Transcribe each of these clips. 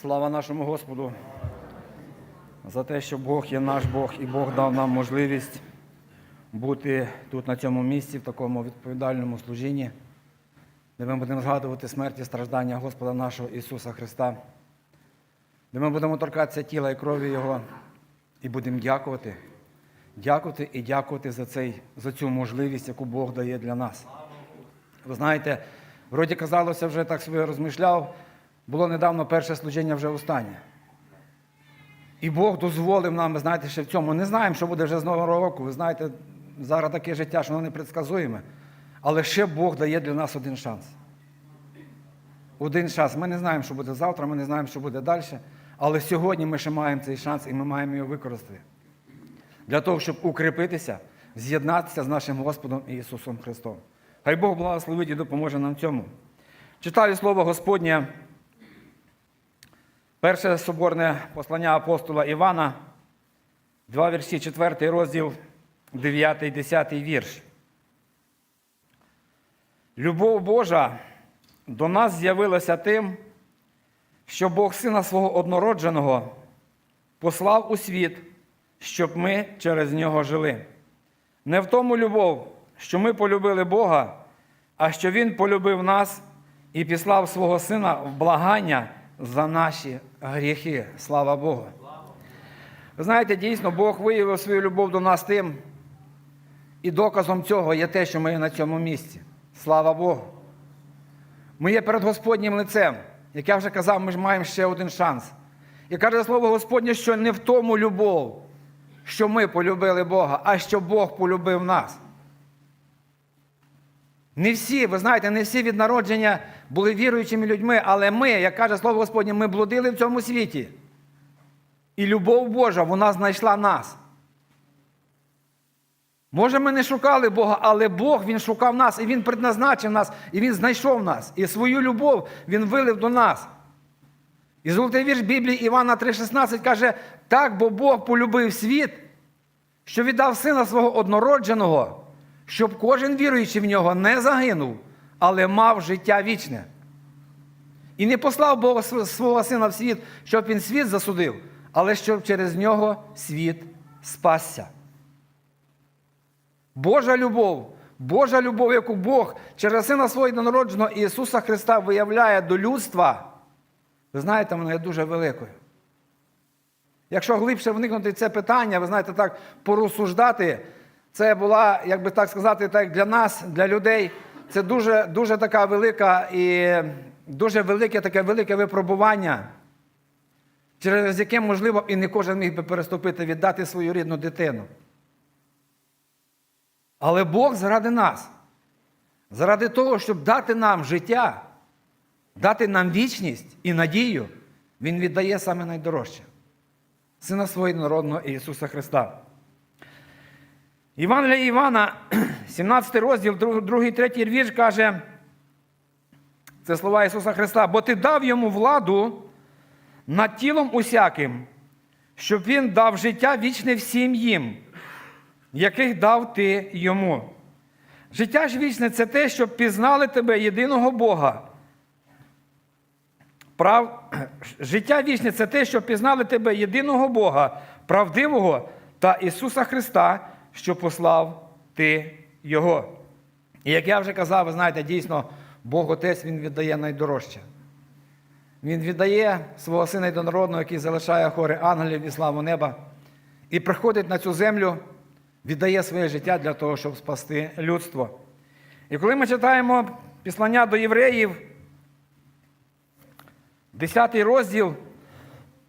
Слава нашому Господу за те, що Бог є наш Бог, і Бог дав нам можливість бути тут, на цьому місці, в такому відповідальному служінні, де ми будемо згадувати смерть і страждання Господа нашого Ісуса Христа, де ми будемо торкатися тіла і крові Його і будемо дякувати, дякувати і дякувати за, цей, за цю можливість, яку Бог дає для нас. Ви знаєте, вроді казалося, вже так собі розмишляв, було недавно перше служіння вже останнє. І Бог дозволив нам, знаєте, ще в цьому. Не знаємо, що буде вже з Нового року. Ви знаєте, зараз таке життя, що воно непредсказуєме. Але ще Бог дає для нас один шанс. Один шанс. Ми не знаємо, що буде завтра, ми не знаємо, що буде далі. Але сьогодні ми ще маємо цей шанс і ми маємо його використати. Для того, щоб укріпитися, з'єднатися з нашим Господом Ісусом Христом. Хай Бог благословить і допоможе нам цьому. Читаю слово Господнє. Перше соборне послання апостола Івана, два вірші, 4 розділ, 9 10 вірш. Любов Божа до нас з'явилася тим, що Бог Сина свого однородженого послав у світ, щоб ми через нього жили. Не в тому любов, що ми полюбили Бога, а що Він полюбив нас і післав свого Сина в благання за наші гріхи. Слава Богу. Ви знаєте, дійсно, Бог виявив свою любов до нас тим, і доказом цього є те, що ми є на цьому місці. Слава Богу. Ми є перед Господнім лицем. Як я вже казав, ми ж маємо ще один шанс. І каже слово Господнє, що не в тому любов, що ми полюбили Бога, а що Бог полюбив нас. Не всі, ви знаєте, не всі від народження були віруючими людьми, але ми, як каже Слово Господнє, ми блудили в цьому світі. І любов Божа, вона знайшла нас. Може, ми не шукали Бога, але Бог Він шукав нас, і Він предназначив нас, і Він знайшов нас. І свою любов Він вилив до нас. І золотий вірш Біблії Івана 3,16 каже: так, бо Бог полюбив світ, що віддав сина свого однородженого, щоб кожен віруючий в нього не загинув, але мав життя вічне. І не послав Бог свого сина в світ, щоб він світ засудив, але щоб через нього світ спасся. Божа любов, Божа любов, яку Бог через сина свого єдинородженого Ісуса Христа виявляє до людства, ви знаєте, вона є дуже великою. Якщо глибше вникнути в це питання, ви знаєте, так порозсуждати, це була, як би так сказати, так для нас, для людей, це дуже, дуже така велика і дуже велике таке велике випробування, через яке, можливо, і не кожен міг би переступити, віддати свою рідну дитину. Але Бог заради нас, заради того, щоб дати нам життя, дати нам вічність і надію, Він віддає саме найдорожче Сина свого народного Ісуса Христа. Івангелія Івана, 17 розділ, 2, 3 вірш каже, це слова Ісуса Христа, бо ти дав йому владу над тілом усяким, щоб він дав життя вічне всім їм, яких дав ти йому. Життя ж вічне це те, щоб пізнали тебе єдиного Бога. Прав... Життя вічне це те, щоб пізнали тебе єдиного Бога, правдивого та Ісуса Христа, що послав ти Його. І як я вже казав, ви знаєте, дійсно, Бог Отець Він віддає найдорожче. Він віддає свого сина єдинородного, який залишає хори ангелів і славу неба, і приходить на цю землю, віддає своє життя для того, щоб спасти людство. І коли ми читаємо післання до євреїв, 10 розділ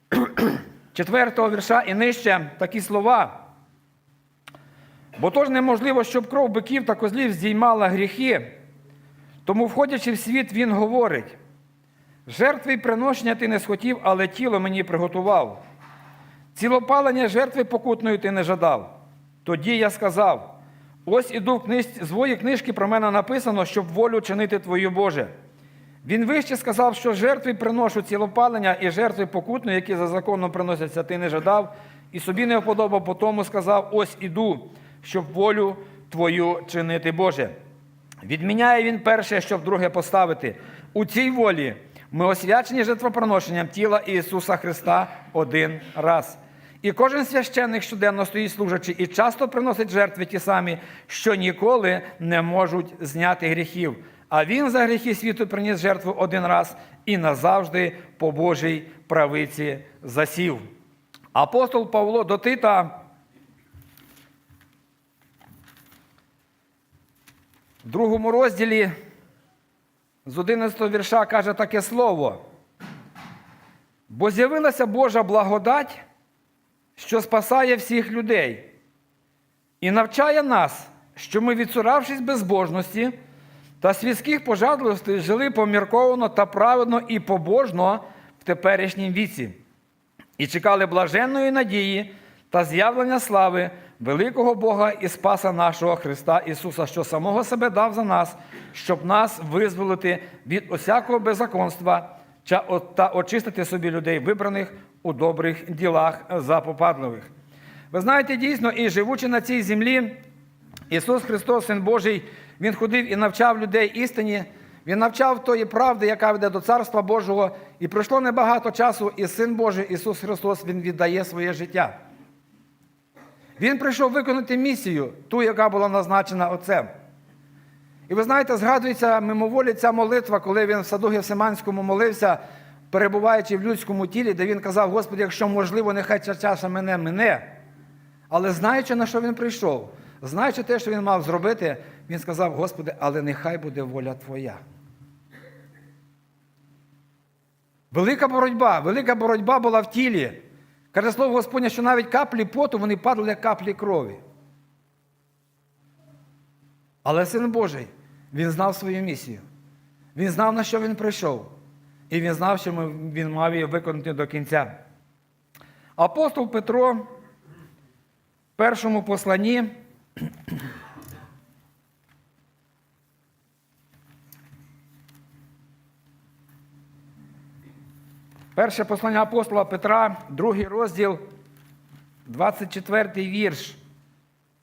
4 вірша і нижче такі слова. Бо тож неможливо, щоб кров биків та козлів здіймала гріхи. Тому, входячи в світ, він говорить: жертви й приношення ти не схотів, але тіло мені приготував. Цілопалення жертви покутної ти не жадав. Тоді я сказав: ось іду в книжці, з твоєї книжки про мене написано, щоб волю чинити твою Боже. Він вище сказав, що жертви приношу цілопалення і жертви покутної, які за законом приносяться, ти не жадав, і собі не вподобав, по тому сказав: ось іду, щоб волю твою чинити Боже. Відміняє він перше, щоб друге поставити. У цій волі Ми освячені жертвоприношенням тіла Ісуса Христа один раз. І кожен священник щоденно стоїть служачи і часто приносить жертви ті самі, що ніколи не можуть зняти гріхів. А він за гріхи світу приніс жертву один раз і назавжди по Божій правиці засів. Апостол Павло до Тита в другому розділі з 11 вірша каже таке слово. Бо з'явилася Божа благодать, що спасає всіх людей, і навчає нас, що ми, відсуравшись безбожності та світських пожадливостей, жили помірковано та праведно і побожно в теперішнім віці, і чекали блаженної надії та з'явлення слави великого Бога і Спаса нашого Христа Ісуса, що самого себе дав за нас, щоб нас визволити від усякого беззаконства та очистити собі людей, вибраних у добрих ділах запопадливих. Ви знаєте, дійсно, і живучи на цій землі, Ісус Христос, Син Божий, Він ходив і навчав людей істині, Він навчав тої правди, яка веде до Царства Божого. І пройшло небагато часу, і Син Божий Ісус Христос Він віддає своє життя. Він прийшов виконати місію, ту, яка була назначена Отцем. І ви знаєте, згадується мимоволі ця молитва, коли він в саду Гефсиманському молився, перебуваючи в людському тілі, де він казав, Господи, якщо можливо, нехай ця чаша мене мине. Але знаючи, на що він прийшов, знаючи те, що він мав зробити, він сказав, Господи, але нехай буде воля Твоя. Велика боротьба, велика боротьба була в тілі. Каже слово Господнє, що навіть каплі поту вони падали як каплі крові. Але Син Божий, він знав свою місію. Він знав, на що він прийшов. І він знав, що він мав її виконати до кінця. Апостол Петро в першому посланні. Перше послання апостола Петра, другий розділ, 24 вірш,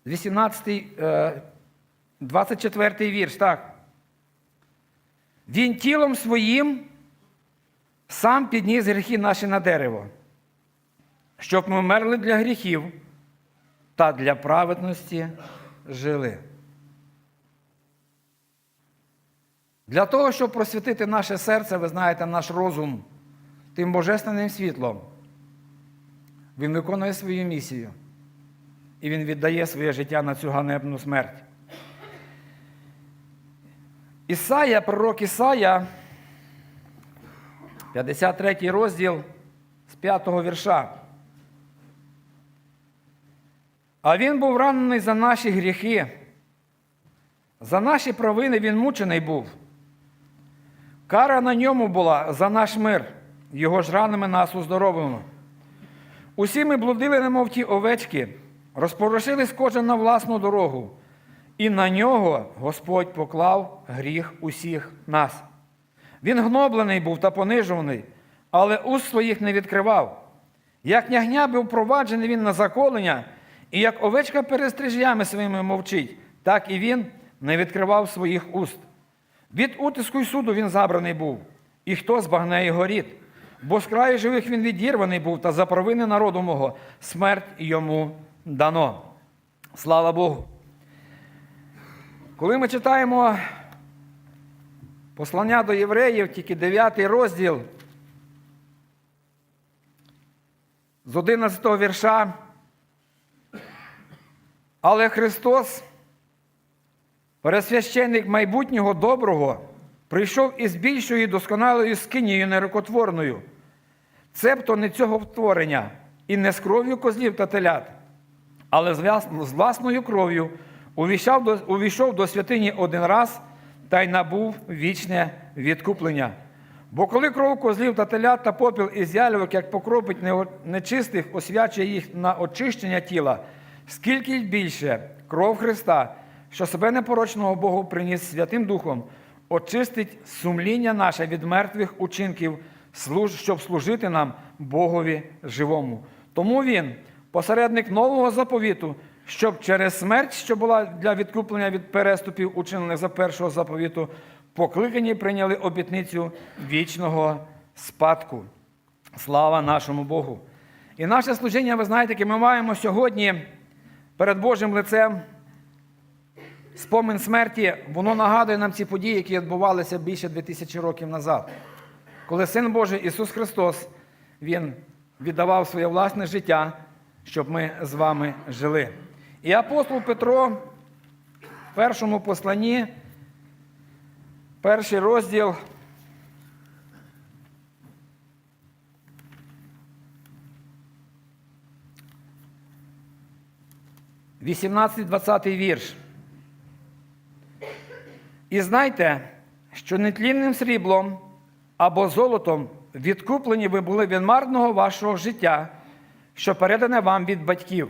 18, е, 24 вірш, так. Він тілом своїм сам підніс гріхи наші на дерево, щоб ми вмерли для гріхів та для праведності жили. Для того, щоб просвітити наше серце, ви знаєте, наш розум тим божественним світлом, він виконує свою місію і він віддає своє життя на цю ганебну смерть. Ісая, пророк Ісая, 53 розділ з 5 вірша. А він був ранений за наші гріхи, за наші провини він мучений був. Кара на ньому була за наш мир, його ж ранами нас уздоровлено. Усі ми блудили, немов ті овечки, розпорошились кожен на власну дорогу, і на нього Господь поклав гріх усіх нас. Він гноблений був та понижуваний, але уст своїх не відкривав. Як нягня був проваджений він на заколення, і як овечка перед стрижнями своїми мовчить, так і він не відкривав своїх уст. Від утиску й суду він забраний був, і хто збагне його рід. Бо з краю живих він відірваний був, та за провини народу мого смерть йому дано. Слава Богу. Коли ми читаємо послання до євреїв, тільки 9 розділ з 11 вірша, але Христос, пересвященник майбутнього доброго, прийшов із більшою досконалою скинією нерукотворною, цебто не цього втворення, і не з кров'ю козлів та телят, але з власною кров'ю увійшов до, святині один раз та й набув вічне відкуплення. Бо коли кров козлів та телят та попіл із ялівок, як покропить нечистих, освячує їх на очищення тіла, скільки й більше кров Христа, що себе непорочного Богу приніс Святим Духом, очистить сумління наше від мертвих учинків, щоб служити нам Богові живому. Тому Він, посередник нового заповіту, щоб через смерть, що була для відкуплення від переступів, учинених за першого заповіту, покликані прийняли обітницю вічного спадку. Слава нашому Богу! І наше служіння, ви знаєте, яке ми маємо сьогодні перед Божим лицем. Спомин смерті, воно нагадує нам ці події, які відбувалися більше 2000 років назад, коли Син Божий Ісус Христос Він віддавав своє власне життя, щоб ми з вами жили. І апостол Петро в першому посланні, перший розділ. Вісімнадцятий 20 вірш. І знайте, що нетлінним сріблом або золотом відкуплені ви були від марного вашого життя, що передане вам від батьків,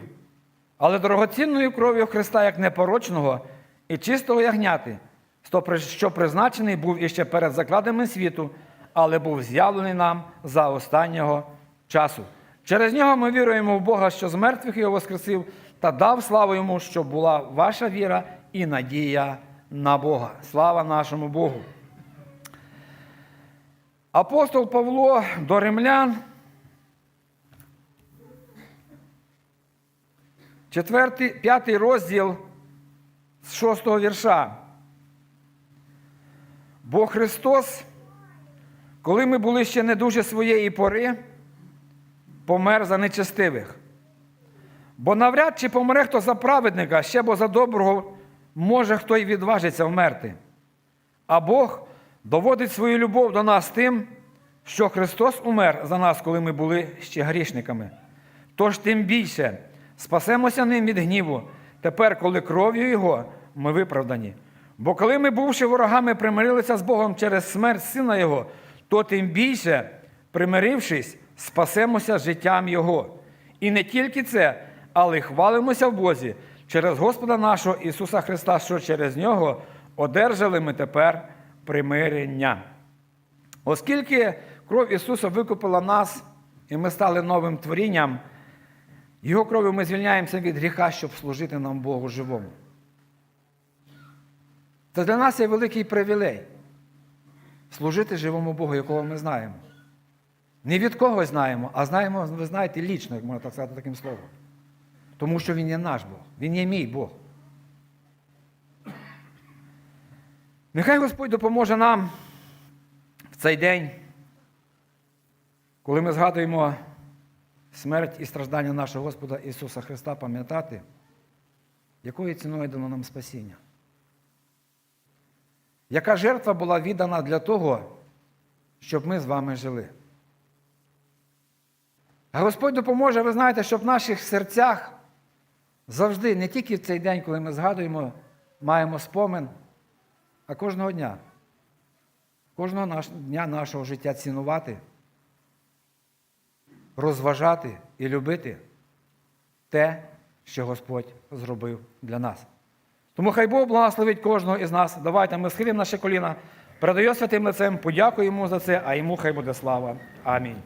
але дорогоцінною кров'ю Христа як непорочного і чистого ягняти, що призначений був іще перед закладами світу, але був з'явлений нам за останнього часу. Через нього ми віруємо в Бога, що з мертвих його воскресив, та дав славу йому, щоб була ваша віра і надія на Бога. Слава нашому Богу. Апостол Павло до римлян, четвертий, п'ятий розділ з шостого вірша. Бо Христос, коли ми були ще не дуже своєї пори, помер за нечестивих. Бо навряд чи помре хто за праведника, ще бо за доброго може хто й відважиться вмерти. А Бог доводить свою любов до нас тим, що Христос умер за нас, коли ми були ще грішниками. Тож тим більше спасемося ним від гніву, тепер, коли кров'ю Його ми виправдані. Бо коли ми, бувши ворогами, примирилися з Богом через смерть Сина Його, то тим більше, примирившись, спасемося життям Його. І не тільки це, але й хвалимося в Бозі через Господа нашого Ісуса Христа, що через Нього одержали ми тепер примирення. Оскільки кров Ісуса викупила нас, і ми стали новим творінням, Його кров'ю ми звільняємося від гріха, щоб служити нам Богу живому. Це для нас є великий привілей служити живому Богу, якого ми знаємо. Не від когось знаємо, а знаємо, ви знаєте, лічно, як можна так сказати таким словом. Тому що Він є наш Бог, Він є мій Бог. Нехай Господь допоможе нам в цей день, коли ми згадуємо смерть і страждання нашого Господа Ісуса Христа, пам'ятати, якою ціною дано нам спасіння. Яка жертва була віддана для того, щоб ми з вами жили? А Господь допоможе, ви знаєте, щоб в наших серцях завжди, не тільки в цей день, коли ми згадуємо, маємо спомин, а кожного дня, кожного дня нашого життя цінувати, розважати і любити те, що Господь зробив для нас. Тому хай Бог благословить кожного із нас. Давайте ми схилимо наші коліна, передаю святим лицем, подякуємо за це, а йому хай буде слава. Амінь.